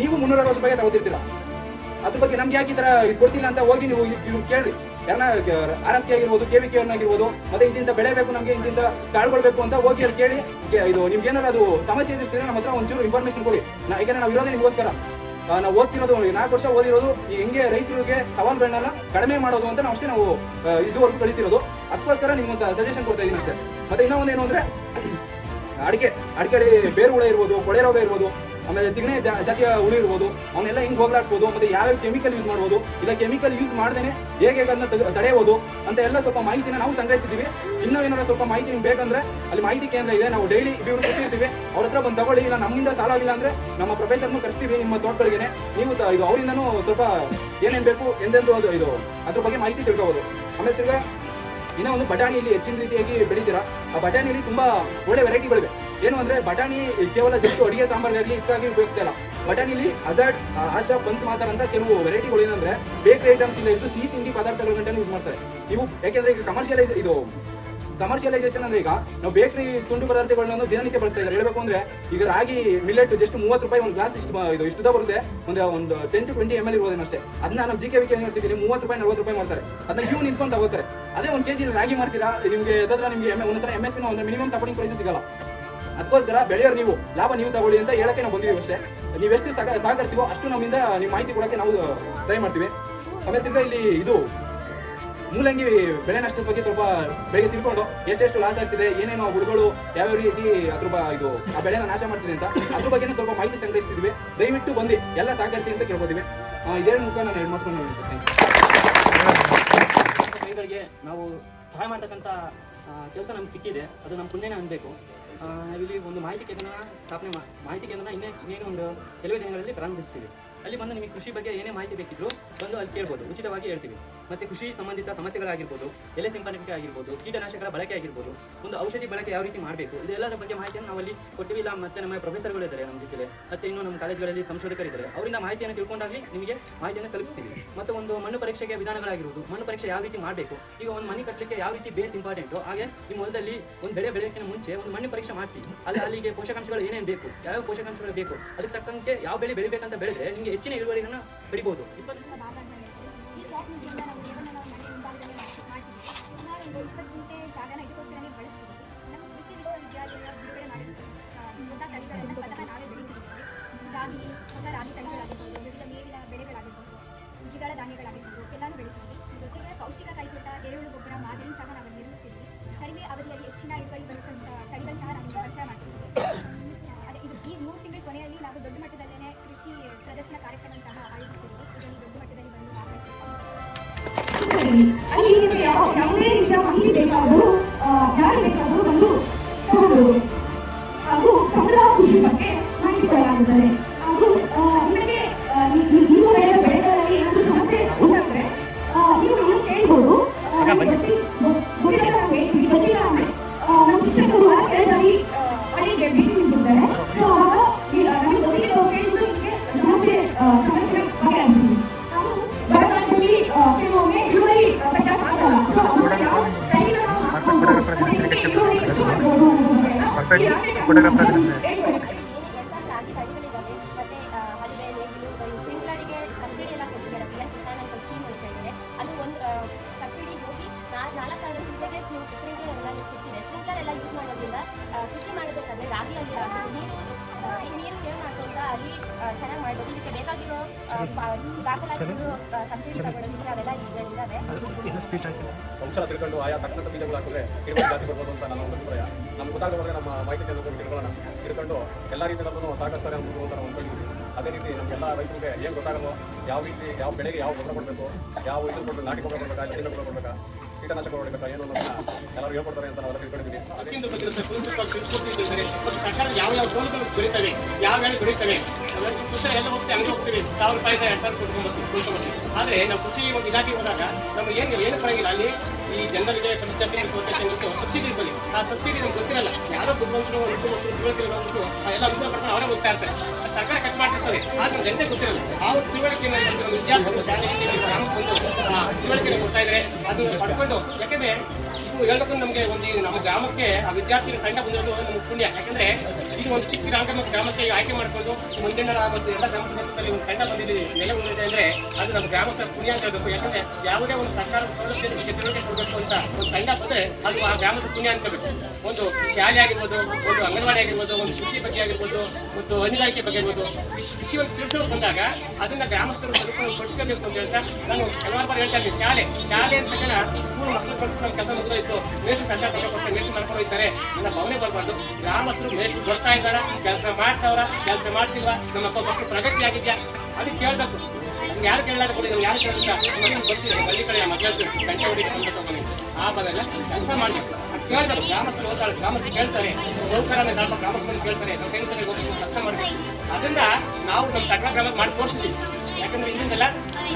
ನೀವು ಮುನ್ನೂರ ಅರವತ್ತು ರೂಪಾಯಿ ತಗೋತಿರ್ತೀರ. ಅದ್ರ ಬಗ್ಗೆ ನಮ್ಗೆ ಯಾಕೆ ಈ ಇದ್ ಕೊಡ್ತಿಲ್ಲ ಅಂತ ಹೋಗಿ ನೀವು ಇವ್ರು ಕೇಳ್ರಿ. ಯಾರನ್ನ ಆರ್ ಎಸ್ ಕೆ ಆಗಿರ್ಬೋದು, ಕೆ ವಿ ಕೆ ಆಗಿರ್ಬೋದು, ಮತ್ತೆ ಇಂತಿಂತ ಬೆಳೆ ಬೇಕು, ನಮ್ಗೆ ಇಂತಿಂತ ಕಾಳುಗಳು ಅಂತ ಹೋಗಿ ಅಲ್ಲಿ ಕೇಳಿ. ಇದು ನಿಮ್ಗೆ ಏನಾದ್ರು ಅದು ಸಮಸ್ಯೆ ಎದುರಿಸ್ತೀರಾ ನಮ್ಮ ಹತ್ರ ಒಂಚೂರು ಇನ್ಫಾರ್ಮೇಶನ್ ಕೊಡಿ. ನಾ ಯಾಕಂದ್ರೆ ನಾವು ಇರೋದೇ ನಿಮಗೋಸ್ಕರ. ನಾವು ಓದ್ತಿರೋದು ನಾಲ್ಕು ವರ್ಷ ಓದಿರೋದು ಹೆಂಗೆ ರೈತರಿಗೆ ಸವಾಲುಗಳನ್ನೆಲ್ಲ ಕಡಿಮೆ ಮಾಡೋದು ಅಂತ ನಾವು ಅಷ್ಟೇ ನಾವು ಇದುವರೆಗೂ ಕಳಿತಿರೋದು. ಅದಕ್ಕೋಸ್ಕರ ನಿಮ್ಗೆ ಸಜೆಷನ್ ಕೊಡ್ತಾ ಇದ್ದೀನಿ ಅಷ್ಟೇ. ಮತ್ತೆ ಇನ್ನೂ ಏನು ಅಂದ್ರೆ, ಅಡಿಕೆ ಅಡಿಕೆ ಬೇರು ಹುಳ ಇರ್ಬೋದು ಕೊಳೆ ರೋಗ ಇರ್ಬೋದು ಆಮೇಲೆ ತಿಗಣೆ ಜಾತಿಯ ಹುಳು ಇರ್ಬೋದು, ಅವನ್ನೆಲ್ಲ ಹೆಂಗ್ ಹೋಗ್ಲಾಡ್ಬೋದು ಮತ್ತೆ ಯಾವ್ಯಾವ ಕೆಮಿಕಲ್ ಯೂಸ್ ಮಾಡ್ಬೋದು, ಇಲ್ಲ ಕೆಮಿಕಲ್ ಯೂಸ್ ಮಾಡ್ದೇನೆ ಹೇಗೆ ಹೇಗೆ ಅದನ್ನ ತಡೆಯಬಹುದು ಅಂತ ಎಲ್ಲ ಸ್ವಲ್ಪ ಮಾಹಿತಿನ ನಾವು ಸಂಗ್ರಹಿಸಿದ್ದೀವಿ. ಇನ್ನೂ ಏನಾರ ಸ್ವಲ್ಪ ಮಾಹಿತಿ ನಿಮ್ಗೆ ಬೇಕಂದ್ರೆ ಅಲ್ಲಿ ಮಾಹಿತಿ ಕೇಂದ್ರ ಇದೆ, ನಾವು ಡೈಲಿ ಇವ್ರು ಕೊಟ್ಟಿರ್ತೀವಿ ಅವ್ರ ಹತ್ರ ಬಂದು ತಗೊಳ್ಳಿ, ಇಲ್ಲ ನಮ್ಮಿಂದ ಸಾಲ ಆಗಿಲ್ಲ ಅಂದ್ರೆ ನಮ್ಮ ಪ್ರೊಫೆಸರ್ನು ಕರೆಸ್ತೀವಿ ನಿಮ್ಮ ತೋಟಗಳಿಗೆ ನೀವು ಇದು ಅವರಿಂದನೂ ಸ್ವಲ್ಪ ಏನೇನ್ ಬೇಕು, ಎಂದೆಂದು ಅದು, ಇದು, ಅದ್ರ ಬಗ್ಗೆ ಮಾಹಿತಿ ತಿಳ್ಕೋಬಹುದು ಆಮೇಲೆ ತಿರ್ಗಾ, ಇನ್ನೂ ಒಂದು ಬಟಾಣಿಯಲ್ಲಿ ಹೆಚ್ಚಿನ ರೀತಿಯಾಗಿ ಬೆಳಿತೀರಾ? ಆ ಬಟಾಣಿಯಲ್ಲಿ ತುಂಬಾ ಒಳ್ಳೆ ವೆರೈಟಿಗಳಿವೆ ಏನು ಅಂದ್ರೆ ಬಟಾಣಿ ಕೇವಲ ಜಸ್ಟ್ ಅಡಿಗೆ ಸಾಂಬಾರ್ಗಾಗಲಿ ಇದಕ್ಕಾಗಿ ಉಪಯೋಗಿಸ್ತಾ ಇಲ್ಲ. ಬಟಾಣಿಲಿ ಅಜಾಡ್ ಆಶಾ ಬಂತ್ ಮಾತಾರ ಅಂತ ಕೆಲವು ವೆರೈಟಿಗಳು ಏನಂದ್ರೆ ಬೇಕರಿ ಐಟಮ್ಸ್ ಇಂದ ಇದ್ದು ಸಿಹಿ ತಿಂಡಿ ಪದಾರ್ಥಗಳ ಗಂಟೆ ಯೂಸ್ ಮಾಡ್ತಾರೆ. ಇವು ಯಾಕೆಂದ್ರೆ ಈಗ ಕಮರ್ಷಿಯಲೈಸ್ ಇದು ಕಮರ್ಷಿಯಲೈಸೇಷನ್ ಅಂದ್ರೆ ಈಗ ನಾವು ಬೇಕರಿ ತುಂಡು ಪದಾರ್ಥಗಳನ್ನ ದಿನನಿತ್ಯ ಬಳಸ್ತಾ ಇದ್ದಾರೆ. ಹೇಳಬೇಕು ಅಂದ್ರೆ ಈಗ ರಾಗಿ ಮಿಲೆಟ್ ಜಸ್ಟ್ ಮೂವತ್ತು ರೂಪಾಯಿ ಒಂದು ಗ್ಲಾಸ್ ಇಷ್ಟು, ಇದು ಇಷ್ಟು ಬರುತ್ತೆ. ಒಂದು ಒಂದು ten to twenty M L ಇರೋದೇನು ಅಷ್ಟೇ. ಅದನ್ನ ನಮ್ಮ G K V K university ಮೂವತ್ತು ರೂಪಾಯಿ, ನಲ್ವತ್ತು ರೂಪಾಯಿ ಮಾಡ್ತಾರೆ. ಅದನ್ನ ಕ್ಯೂ ನಿಂತ್ಕೊಂಡು ತಗೋತಾರೆ. ಅದೇ ಒಂದು ಕೆಜಿ ರಾಗಿ ಮಾಡ್ತೀರಾ, ನಿಮಗೆ ಅದರ ನಿಮಗೆ ಒಂದ್ಸಲ ಎಂ ಎಸ್ ಪಿ ಒಂದು ಮಿನಿಮಮ್ ಸಪೋರ್ಟಿಂಗ್ ಪ್ರೈಸ್ ಸಿಗಲ್ಲ. ಅದಕ್ಕೋಸ್ಕರ ಬೆಳೆಯೋರು ನೀವು, ಲಾಭ ನೀವು ತಗೊಳ್ಳಿ ಅಂತ ಹೇಳಕ್ಕೆ ನಾವು ಬಂದಿದ್ದೀವಿ ಅಷ್ಟೇ. ನೀವೆಷ್ಟು ಸಹ ಸಹಕರಿಸ್ತೀವೋ ಅಷ್ಟು ನಮ್ಮಿಂದ ನೀವು ಮಾಹಿತಿ ಕೊಡೋಕ್ಕೆ ನಾವು ಟ್ರೈ ಮಾಡ್ತೀವಿ. ಆಮೇಲೆ ತಿರ್ಗಾ ಇಲ್ಲಿ ಇದು, ಮೂಲಂಗಿ ಬೆಳೆ ನಷ್ಟದ ಬಗ್ಗೆ ಸ್ವಲ್ಪ ಬೆಳಗ್ಗೆ ತಿಳ್ಕೊಂಡು ಎಷ್ಟೆಷ್ಟು ಲಾಸ್ ಆಗ್ತಿದೆ, ಏನೇನು ಹುಡುಗಳು ಯಾವ್ಯಾವ ರೀತಿ ಅದ್ರ ಇದು, ಆ ಬೆಳೆನ ನಾಶ ಮಾಡ್ತಿದೆ ಅಂತ ಅದ್ರ ಬಗ್ಗೆ ಸ್ವಲ್ಪ ಮಾಹಿತಿ ಸಂಗ್ರಹಿಸ್ತಿದ್ವಿ ದಯವಿಟ್ಟು ಬಂದು ಎಲ್ಲ ಸಹಕರಿಸಿ ಅಂತ ಕೇಳ್ಬೋದಿವಿ ಇದೇನು ಮುಖ ನಾನು ಹೆಣ್ಣು ಮಾತು ರೈತರಿಗೆ ನಾವು ಸಹಾಯ ಮಾಡ್ತಕ್ಕಂಥ ಕೆಲಸ ನಮ್ಗೆ ಸಿಕ್ಕಿದೆ. ಅದು ನಮ್ಮ ಪುಣ್ಯನೇ ಅನ್ಬೇಕು. ನಾವಿಲ್ಲಿ ಒಂದು ಮಾಹಿತಿ ಕೇಂದ್ರ ಸ್ಥಾಪನೆ ಮಾಹಿತಿ ಕೇಂದ್ರ ಇನ್ನೇ ಇನ್ನೇನು ಒಂದು ಕೆಲವೇ ದಿನಗಳಲ್ಲಿ ಪ್ರಾರಂಭಿಸ್ತೀವಿ. ಅಲ್ಲಿ ಬಂದು ನಿಮಗೆ ಕೃಷಿ ಬಗ್ಗೆ ಏನೇ ಮಾಹಿತಿ ಬೇಕಿದ್ರು ಬಂದು ಅಲ್ಲಿ ಕೇಳ್ಬೋದು, ಉಚಿತವಾಗಿ ಹೇಳ್ತೀವಿ. ಮತ್ತೆ ಕೃಷಿ ಸಂಬಂಧಿತ ಸಮಸ್ಯೆಗಳಾಗಿರ್ಬೋದು, ಎಲೆ ಸಿಂಪಡಣೆ ಆಗಿರ್ಬೋದು, ಕೀಟನಾಶಕಗಳ ಬಳಕೆ ಆಗಿರ್ಬೋದು, ಒಂದು ಔಷಧಿ ಬಳಕೆ ಯಾವ ರೀತಿ ಮಾಡಬೇಕು, ಇದೆಲ್ಲದರ ಬಗ್ಗೆ ಮಾಹಿತಿಯನ್ನು ನಾವು ಅಲ್ಲಿ ಕೊಟ್ಟಿವಿ. ಇಲ್ಲ, ಮತ್ತೆ ನಮ್ಮ ಪ್ರೊಫೆಸರ್ಗಳು ಇದ್ದಾರೆ ನಮ್ಮ ಜೊತೆ ಮತ್ತೆ ಇನ್ನು ನಮ್ಮ ಕಾಲೇಜ್ಗಳಲ್ಲಿ ಸಂಶೋಧಕರಿದ್ದಾರೆ ಅವರಿಂದ ಮಾಹಿತಿಯನ್ನು ತಿಳ್ಕೊಂಡಾಗಲಿ ನಿಮಗೆ ಮಾಹಿತಿಯನ್ನು ತಲುಪಿಸ್ತೀವಿ. ಮತ್ತು ಒಂದು ಮಣ್ಣು ಪರೀಕ್ಷೆಗೆ ವಿಧಾನಗಳಾಗಿರ್ಬೋದು, ಮಣ್ಣು ಪರೀಕ್ಷೆ ಯಾವ ರೀತಿ ಮಾಡಬೇಕು, ಈಗ ಒಂದು ಮನೆ ಕಟ್ಟಲಿಕ್ಕೆ ಯಾವ ರೀತಿ ಬೇಸ್ ಇಂಪಾರ್ಟೆಂಟು ಹಾಗೆ ನಿಮ್ಮ ಹೊಲದಲ್ಲಿ ಒಂದು ಬೆಳೆ ಬೆಳೆಯೋಕ್ಕಿಂತ ಮುಂಚೆ ಒಂದು ಮಣ್ಣು ಪರೀಕ್ಷೆ ಮಾಡಿಸಿ, ಅಲ್ಲಿ ಅಲ್ಲಿಗೆ ಪೋಷಕಾಂಶಗಳು ಏನೇನು ಬೇಕು, ಯಾವ್ಯಾವ ಪೋಷಕಾಂಶಗಳು ಬೇಕು, ಅದಕ್ಕೆ ತಕ್ಕಂತೆ ಯಾವ ಬೆಳೆ ಬೆಳಿಬೇಕಂತ ಬೆಳೆದ್ರೆ ನಿಮಗೆ ಹೆಚ್ಚಿನ ಇಳುವರಿಯನ್ನು ಬೆಳೀತಿದ್ದೀವಿ ರಾಗಿ ರಾಗಿ ತಳಿಗಳಾಗಿರ್ಬೋದು ವಿವಿಧ ಬೆಳೆಗಳಾಗಿರ್ಬೋದು ದ್ವಿದಳ ಧಾನ್ಯಗಳಾಗಿರ್ಬೋದು ಎಲ್ಲಾನು ಜೊತೆಗೆ ಪೌಷ್ಟಿಕ ಎರೆಹುಳು ಗೊಬ್ಬರ ಮಾದರಿ ಸಹ ನಾವು ನಿರ್ಮಿಸ್ತೀವಿ ಕಡಿಮೆ ಅವಧಿಯಲ್ಲಿ ಹೆಚ್ಚಿನ ಇಳುವರಿ ಬರುತ್ತಂತ ತಳಿಗಳು ಸಹ ನಾವು ಪರಿಚಯ ಮಾಡ್ತೀವಿ ಅಲ್ಲಿ ನಿಮಗೆ ಯಾವ ಯಾವುದೇ ರೀತಿಯ ಮಾಹಿತಿ ಬೇಕಾದರೂ ಯಾರು ಬೇಕಾದರೂ ಬಂದು ತಗೊಳ್ಬೋದು feliz por haber. ದಾಖಲಾತಿಗಳು ಸಬ್ಸಿಡಿ ತಗೊಳ್ಳೋದಿದ್ರೆ ಅವೆಲ್ಲ ಇದರಲ್ಲಿದ್ದಾವೆ ವಂಶನ ತಿಳ್ಕೊಂಡು ಆಯಾ ತಕ್ಕಂಥ ಬೀಜಗಳು ಹಾಕಿದ್ರೆ ಜಾಸ್ತಿ ಬರ್ಬೋದು ಅಂತ ನನ್ನ ಒಂದು ಅಭಿಪ್ರಾಯ. ನಮ್ಗೆ ಗೊತ್ತಾಗದವ್ರಿಗೆ ನಮ್ಮ ಮಾಹಿತಿ ತಿಳ್ಕೊಂಡು ತಿಳ್ಕೊಳ್ಳೋಣ ತಿಳ್ಕೊಂಡು ಎಲ್ಲ ರೀತಿಯಲ್ಲೂ ಸಾಕಷ್ಟು ಅನುಭವ ಅಂತ ನಾವು ಅಂದ್ಕೊಂಡಿದ್ದೀವಿ. ಅದೇ ರೀತಿ ನಮಗೆಲ್ಲ ರೈತರಿಗೆ ಏನು ಗೊತ್ತಾಗಲ್ವೋ, ಯಾವ ರೀತಿ ಯಾವ ಬೆಳೆಗೆ ಯಾವ ಗೊಬ್ಬರ ಕೊಡಬೇಕು, ಯಾವ ಇದು ಕೊಡಬೇಕು, ನಾಟಿ ಗೊಬ್ಬರ ಕೊಡಬೇಕಾ ಚಿನ್ನ ಗೊಬ್ಬರ ಕೊಡಬೇಕಾ, ಕೀಟನಾಶಕ ಹೊಡಬೇಕಾ ಏನು ಅನ್ನೋದನ್ನ ಎಲ್ಲರೂ ಹೇಳ್ಕೊಡ್ತಾರೆ ಅಂತ ನಾವೆಲ್ಲ ತಿಳ್ಕೊಂಡಿದ್ದೀವಿ. ಸರ್ಕಾರ ಯಾವ ಯಾವ ದೊರೀತವೆ ಕೃಷಿ ಎಲ್ಲ ಹೋಗ್ತೀವಿ, ಹಂಗೆ ಹೋಗ್ತೀವಿ. ಸಾವಿರ ಎರಡು ಸಾವಿರ ಆದರೆ ನಾವು ಹೋದಾಗ ನಮಗೆ ಏನು ಏನು ಪರವಾಗಿಲ್ಲ. ಅಲ್ಲಿ ಈ ಜನರಿಗೆ ಸಬ್ಸಿಡಿ ಇರ್ಬೋದು. ಆ ಸಬ್ಸಿಡಿ ನಮ್ಗೆ ಗೊತ್ತಿರಲ್ಲ. ಯಾರೋ ಆ ಎಲ್ಲ ಅವರೇ ಹೋಗ್ತಾ ಇರ್ತಾರೆ. ಸರ್ಕಾರ ಆದ್ರೆ ಜನತೆ ಗೊತ್ತಿರಲ್ಲ ಆ ಒಂದು ತಿಳುವಳಿಕೆಯನ್ನು ವಿದ್ಯಾರ್ಥಿಗಳು ಶಾಲೆಗೆ ಗ್ರಾಮಕ್ಕೆ ಬಂದು ತಿಳುವಳಿಕೆಯನ್ನು ಕೊಡ್ತಾ ಇದ್ದಾರೆ ಅದನ್ನು ಪಡ್ಕೊಂಡು. ಯಾಕೆಂದ್ರೆ ಹೇಳ್ಬೇಕು ನಮಗೆ ಒಂದು ನಮ್ಮ ಗ್ರಾಮಕ್ಕೆ, ಆ ವಿದ್ಯಾರ್ಥಿಗಳ ತಂಡ ಬಂದಿರೋದು ನಮ್ಗೆ ಪುಣ್ಯ. ಯಾಕಂದ್ರೆ ಈಗ ಒಂದು ಚಿಕ್ಕ ಗ್ರಾಮ ಗ್ರಾಮಕ್ಕೆ ಆಯ್ಕೆ ಮಾಡ್ಕೊಂಡು ಮುಂದಿನ ಮತ್ತು ಎಲ್ಲ ಗ್ರಾಮ ಪಂಚಾಯತ್ನಲ್ಲಿ ಒಂದು ತಂಡ ಬಂದಿದೆ. ನೆಲೆ ಹೊಂದಿದೆ ಅಂದ್ರೆ ಅದು ನಮ್ಮ ಗ್ರಾಮಕ್ಕೆ ಪುಣ್ಯ ಅಂತ ಹೇಳ್ಬೇಕು. ಯಾಕಂದ್ರೆ ಯಾವುದೇ ಒಂದು ಸರ್ಕಾರ ಸೌಲಭ್ಯ ಕೊಡಬೇಕು ಅಂತ ಒಂದು ತಂಡ ಬಂದ್ರೆ ಅದು ಆ ಗ್ರಾಮದ ಪುಣ್ಯ ಅನ್ಕೋಬೇಕು ಒಂದು ಶಾಲೆ ಆಗಿರ್ಬೋದು, ಒಂದು ಅಂಗನವಾಡಿ ಆಗಿರ್ಬೋದು, ಒಂದು ಕೃಷಿ ಬಗ್ಗೆ ಆಗಿರ್ಬೋದು ಮತ್ತು ಹೈನುಗಾರಿಕೆ ಬಗ್ಗೆ ಆಗಿರ್ಬೋದು. ಒಂದು ತಿಳಿಸಲು ಬಂದಾಗ ಅದನ್ನ ಗ್ರಾಮಸ್ಥರು ಸದುಪಯೋಗ ಪಡಿಸ್ಕೋಬೇಕು ಅಂತ ಹೇಳ್ತಾ ನಾನು ಕೆಲವಾರು ಬಾರಿ ಹೇಳ್ತಾ ಇದ್ದೀನಿ. ಶಾಲೆ ಶಾಲೆ ಅಂತ ಸ್ಕೂಲ್ ಮಕ್ಕಳು ಕಳಿಸ್ಕೊಂಡು ನಮ್ಮ ಕೆಲಸ ಮುಗಿದೋಯ್ತು. ಮೇಷ್ಟ್ರು ಸರ್ಕಾರ ತಗೊಂಡು ಮೇಷ್ಟ್ರು ನಡ್ಕೊಂಡು ಹೋಗ್ತಾರೆ. ನನ್ನ ಭಾವನೆ ಬರಬಾರ್ದು. ಗ್ರಾಮಸ್ಥರು ಮೇಷ್ಟ್ರು ಬರ್ತಾ ಇದ್ದಾರ. ಕೆಲಸ ಮಾಡ್ತಾವ್ರ, ಕೆಲಸ ಮಾಡ್ತಿಲ್ವಾ? ನಮ್ಮ ಮಕ್ಕಳು ಪ್ರಗತಿ ಆಗಿದ್ಯಾ? ಅದಕ್ಕೆ ಕೇಳಬೇಕು. ನಮ್ಗೆ ಯಾರು ಕೇಳಲಾರ ಕೊಡಿ, ನಮ್ಗೆ ಯಾರು ಕೇಳಿಲ್ಲ ಮನೆಗೆ ಬರ್ತೀವಿ ಹಳ್ಳಿ ಕಡೆ ಮಕ್ಕಳು ಗಂಟೆ ಹೊಡಿಗೆ ಅಂತ ತಗೊಂಡು ಆ ಬದಲ ಕೆಲಸ ಮಾಡಬೇಕು. ಅದು ಕೇಳ್ಬೇಕು ಗ್ರಾಮಸ್ಥರು ಓದ್ತಾರೆ ಗ್ರಾಮಸ್ಥರು ಕೇಳ್ತಾರೆ. ಸೌಕರ್ಯ ಗ್ರಾಮ ಗ್ರಾಮಸ್ಥರು ಕೇಳ್ತಾರೆ ನಮ್ಮ ಟೆನ್ಷನ್ಗೆ ಹೋಗಿ ಕೆಲಸ ಮಾಡಬೇಕು. ಅದರಿಂದ ನಾವು ನಮ್ಮ ತಕ್ಕ ಗ್ರಾಮಕ್ಕೆ ಮಾಡಿ ತೋರಿಸ್ತೀವಿ ಯಾಕಂದ್ರೆ ಇಂದಿಂದಲ್ಲ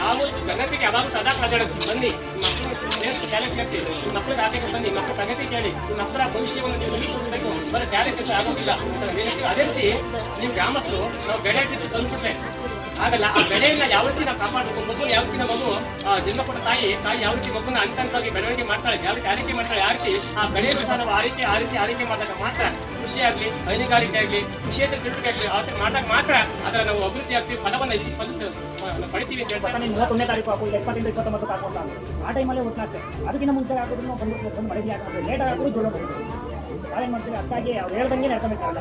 ನಾವು ಜನತೆಗೆ ಯಾವಾಗ ಸದಾ ಕಾದಾಡೋದು ಬನ್ನಿ. ಮಕ್ಕಳು ಶಾಲೆ ಸೇರಿಸಿ ಮಕ್ಕಳಿಗೆ ಆರ್ಥಿಕ ಬನ್ನಿ, ಮಕ್ಕಳ ಪ್ರಗತಿ ಕೇಳಿ, ಮಕ್ಕಳ ಭವಿಷ್ಯವನ್ನು ನೀವು ತೋರಿಸಬೇಕು ಬರೀ ಶಾಲೆ ಸೇರಿಸಿ ಆಗೋದಿಲ್ಲ. ಅದೇ ರೀತಿ ನೀವು ಗ್ರಾಮಸ್ಥರು, ನಾವು ಬೆಳೆ ತಂದ್ಬಿಟ್ರೆ ಆಗಲ್ಲ, ಆ ಬೆಳೆಯನ್ನ ಯಾವ ರೀತಿ ನಾವು ಕಾಪಾಡಬೇಕು? ಮಗು ಯಾವ ರೀತಿ ಮಗು ಜನ್ಮ ತಾಯಿ ತಾಯಿ ಯಾವ ರೀತಿ ಮಗುನ ಹಂತ ಹಂತವಾಗಿ ಬೆಳವಣಿಗೆ ಮಾಡ್ತಾಳೆ, ಯಾವ ರೀತಿ ಆರೈಕೆ ಮಾಡ್ತಾಳೆ, ಆ ರೀತಿ ಆ ಬೆಳೆಯನ್ನು ಸಹ ನಾವು ಆ ರೀತಿ ಆ ರೀತಿ ಆರೈಕೆ ಮಾಡಿದಾಗ ಮಾತ್ರ ಕೃಷಿ ಆಗಲಿ, ಹೈನುಗಾರಿಕೆ ಆಗಲಿ ಕೃಷಿಯೇತರ ಚಟುವಟಿಕೆ ಆಗಲಿ ಆ ರೀತಿ ಮಾಡಿದಾಗ ಮಾತ್ರ ಅದರ ನಾವು ಅಭಿವೃದ್ಧಿ ಆಗ್ತೀವಿ, ಫಲವನ್ನು ಇಲ್ಲಿ ಫಲಿಸ ಪಡಿತೀವಿ ತಾರೀಕು ಹಾಕು ಇಲ್ಲ ಇಪ್ಪತ್ತೆಂಟು, ಇಪ್ಪತ್ತೊಂಬತ್ತು ಹಾಕು ಅಂತ ಆ ಟೈಮಲ್ಲೇ ಒಟ್ಟಾಗ್ತದೆ ಅದಕ್ಕಿಂತ ಮುಂಚೆ ಹಾಕಿದ್ರು ನಾವು ಬಂದು ಬಂದು ಮಳೆಗೆ ಹಾಕೋದು ಲೇಟ್ ಹಾಕಿದ್ರು ಜೋಳ ಬರ್ತದೆ ನಾವೇನು ಮಾಡ್ತೀವಿ? ಅದಕ್ಕಾಗಿ ಅವ್ರು ಹೇಳ್ದಂಗೆ ನಡ್ಕೊಬೇಕಾಗಲ್ಲ